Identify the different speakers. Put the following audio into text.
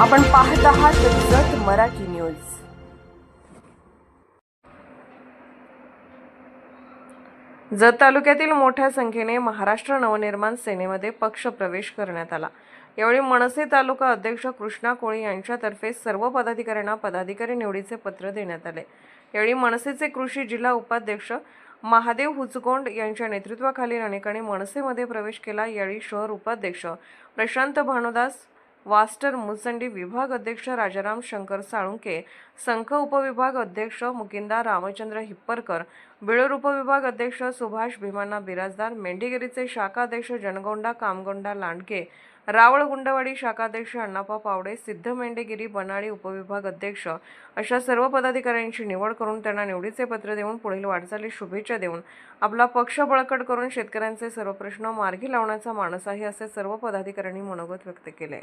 Speaker 1: आपण पाहत आहात जत मराठी न्यूज. जत तालुक्यातील मोठ्या संख्येने महाराष्ट्र नवनिर्माण सेनेमध्ये पक्ष प्रवेश करण्यात आला. यावेळी मनसे तालुका अध्यक्ष कृष्णा कोळी यांच्यातर्फे सर्व पदाधिकाऱ्यांना पदाधिकारी निवडीचे पत्र देण्यात आले. यावेळी मनसेचे कृषी जिल्हा उपाध्यक्ष महादेव हुचकोंड यांच्या नेतृत्वाखालील अनेकांनी मनसेमध्ये प्रवेश केला. यावेळी शहर उपाध्यक्ष प्रशांत भानुदास वास्टर मुसंडी विभाग अध्यक्ष राजाराम शंकर साळुंके संख उपविभाग अध्यक्ष मुकिंदा रामचंद्र हिप्परकर बिळूर उपविभाग अध्यक्ष सुभाष भीमांना बिराजदार मेंढीगिरीचे शाखाध्यक्ष जनगोंडा कामगोंडा लांडके रावळ गुंडवाडी शाखाध्यक्ष अण्णापा पावडे सिद्ध मेंढेगिरी बनाळी उपविभाग अध्यक्ष अशा सर्व पदाधिकाऱ्यांची निवड करून त्यांना निवडीचे पत्र देऊन पुढील वाटचाली शुभेच्छा देऊन आपला पक्ष बळकट करून शेतकऱ्यांचे सर्व प्रश्न मार्गी लावण्याचा मानस आहे असे सर्व पदाधिकाऱ्यांनी मनोगत व्यक्त केले.